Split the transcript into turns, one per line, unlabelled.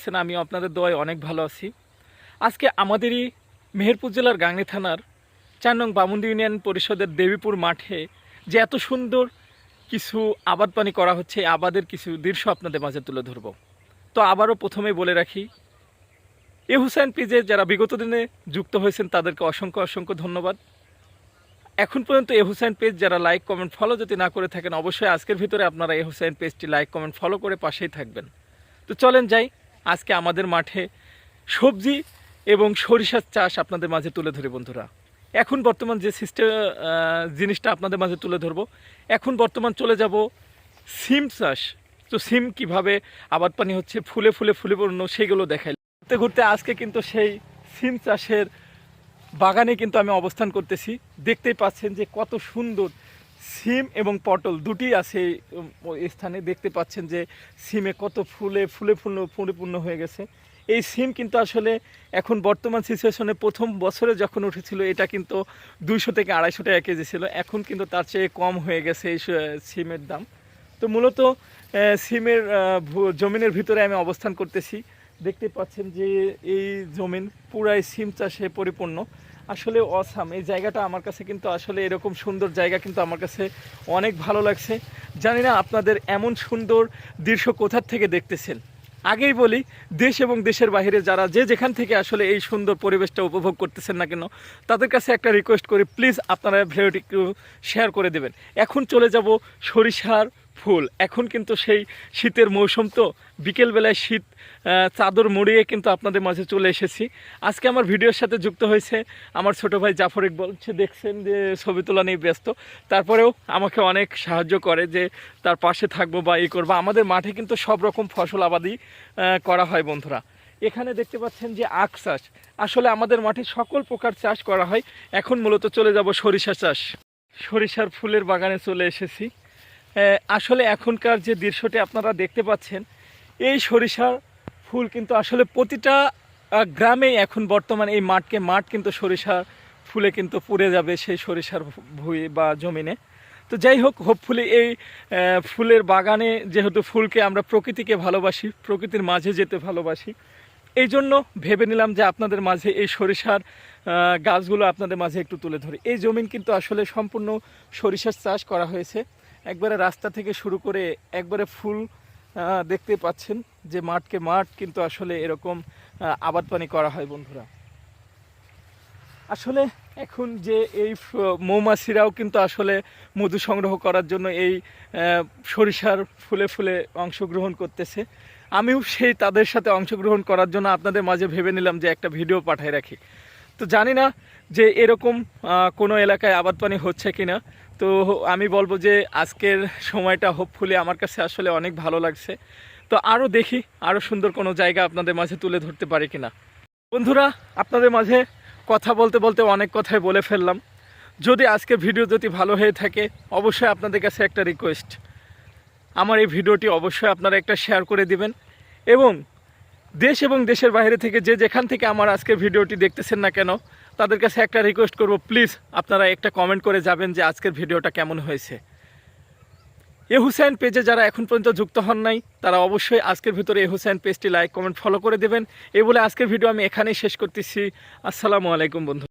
আছেন আমি আপনাদের দোয়ায় অনেক ভালো আছি। আজকে আমাদেরই মেহেরপুর জেলার গাংনী থানার চার নং বামুন্দি ইউনিয়ন পরিষদের দেবীপুর মাঠে যে এত সুন্দর কিছু আবাদ পানি করা হচ্ছে আবাদের কিছু দৃশ্য আপনাদের মাঝে তুলে ধরব। তো আবারও প্রথমেই বলে রাখি, এ হুসাইন পিজে যারা বিগত দিনে যুক্ত হয়েছেন, তাদেরকে অসংখ্য অসংখ্য ধন্যবাদ। এখন পর্যন্ত এ হুসাইন পেজ যারা লাইক, কমেন্ট, ফলো যদি না করে থাকেন, অবশ্যই আজকের ভিতরে আপনারা এ হুসাইন পেজটি লাইক, কমেন্ট, ফলো করে পাশেই থাকবেন। তো চলেন যাই আজকে আমাদের মাঠে সবজি এবং সরিষার চাষ আপনাদের মাঝে তুলে ধরি বন্ধুরা। এখন বর্তমান যে সিস্টেম জিনিসটা আপনাদের মাঝে তুলে ধরবো। এখন বর্তমান চলে যাব সিম চাষ। তো সিম কীভাবে আবাদ পানি হচ্ছে ফুলে ফুলে ফুলে পূর্ণ সেগুলো দেখাই। ঘুরতে ঘুরতে আজকে কিন্তু সেই সিম চাষের বাগানে কিন্তু আমি অবস্থান করতেছি। দেখতেই পাচ্ছেন যে কত সুন্দর সিম এবং পটল দুটি আছে স্থানে দেখতে পাচ্ছেন যে সিমে কত ফুলে ফুলে ফুল, পরিপূর্ণ হয়ে গেছে। এই সিম কিন্তু আসলে এখন বর্তমান সিচুয়েশনে প্রথম বছরে যখন উঠেছিল, এটা কিন্তু দুইশো থেকে আড়াইশো টাকা কেজি ছিল। এখন কিন্তু তার চেয়ে কম হয়ে গেছে এই সিমের দাম। তো মূলত সিমের জমিনের ভিতরে আমি অবস্থান করতেছি। দেখতে পাচ্ছেন যে এই জমিন পুরাই সিম চাষে পরিপূর্ণ। আসলে অসাম এই জায়গাটা আমার কাছে কিন্তু আসলে এরকম সুন্দর জায়গা কিন্তু আমার কাছে অনেক ভালো লাগছে। জানি না আপনাদের এমন সুন্দর দৃশ্য কোথার থেকে দেখতেছেন। আগেই বলি, দেশ এবং দেশের বাইরে যারা যে যেখান থেকে আসলে এই সুন্দর পরিবেশটা উপভোগ করতেছেন না কেন, তাদের কাছে একটা রিকোয়েস্ট করি প্লিজ আপনারা ভিডিওটি একটু শেয়ার করে দেবেন। এখন চলে যাব সরিষার ফুল। এখন কিন্তু সেই শীতের মৌসুম তো, বিকেলবেলায় শীত চাদর মুড়িয়ে কিন্তু আপনাদের মাঝে চলে এসেছি। আজকে আমার ভিডিওর সাথে যুক্ত হয়েছে আমার ছোট ভাই জাফর ইকবল। সে দেখছেন যে ছবি তোলা নিয়ে ব্যস্ত। তারপরেও আমাকে অনেক সাহায্য করে যে তার পাশে থাকব বা ই করব। আমাদের মাঠে কিন্তু সব রকম ফসল আবাদি করা হয় বন্ধুরা। এখানে দেখতে পাচ্ছেন যে আখ চাষ। আসলে আমাদের মাঠে সকল প্রকার চাষ করা হয়। এখন মূলত চলে যাব সরিষা চাষ। সরিষার ফুলের বাগানে চলে এসেছি। আসলে এখনকার যে দৃশ্যটি আপনারা দেখতে পাচ্ছেন, এই সরিষার ফুল কিন্তু আসলে প্রতিটা গ্রামেই এখন বর্তমানে এই মাঠকে মাঠ কিন্তু সরিষার ফুলে কিন্তু পুড়ে যাবে সেই সরিষার ভুঁই বা জমিনে। তো যাই হোক হোপফুলি এই ফুলের বাগানে যেহেতু ফুলকে আমরা প্রকৃতিকে ভালোবাসি, প্রকৃতির মাঝে যেতে ভালোবাসি, এই জন্য ভেবে নিলাম যে আপনাদের মাঝে এই সরিষার গাছগুলো আপনাদের মাঝে একটু তুলে ধরি। এই জমিন কিন্তু আসলে সম্পূর্ণ সরিষার চাষ করা হয়েছে। একবারে রাস্তা থেকে শুরু করে একবারে ফুল দেখতে পাচ্ছেন যে মাঠকে মাঠ কিন্তু আসলে এরকম আবাদ পানি করা হয় বন্ধুরা। আসলে এখন যে এই মৌমাছিরাও কিন্তু আসলে মধু সংগ্রহ করার জন্য এই সরিষার ফুলে ফুলে অংশগ্রহণ করতেছে। আমিও সেই তাদের সাথে অংশগ্রহণ করার জন্য আপনাদের মাঝে ভেবে নিলাম যে একটা ভিডিও পাঠাই রাখি। তো জানি না যে এরকম কোনো এলাকায় আবাদ পানি হচ্ছে কি না তো আমি বলব যে আজকের সময়টা হোপফুলি আমার কাছে আসলে অনেক ভালো লাগছে। তো আরও দেখি আরও সুন্দর কোনো জায়গা আপনাদের মাঝে তুলে ধরতে পারি কি না বন্ধুরা, আপনাদের মাঝে কথা বলতে বলতে অনেক কথাই বলে ফেললাম। যদি আজকে ভিডিও যদি ভালো হয়ে থাকে, অবশ্যই আপনাদের কাছে একটা রিকোয়েস্ট আমার এই ভিডিওটি অবশ্যই আপনারা একটা শেয়ার করে দিবেন এবং দেশ এবং দেশের বাইরে থেকে যে যেখান থেকে আমার আজকের ভিডিওটি দেখতেছেন না কেন, তাদের কাছে একটা রিকোয়েস্ট করব। প্লিজ আপনারা একটা কমেন্ট করে যাবেন যে আজকের ভিডিওটা কেমন হয়েছে। এ হুসাইন পেজে যারা এখন পর্যন্ত যুক্ত হন নাই, তারা অবশ্যই আজকের ভিতরে এ হুসাইন পেজটি লাইক কমেন্ট ফলো করে দেবেন। এই বলে আজকের ভিডিও আমি এখানেই শেষ করতেছি। আসসালামু আলাইকুম বন্ধু।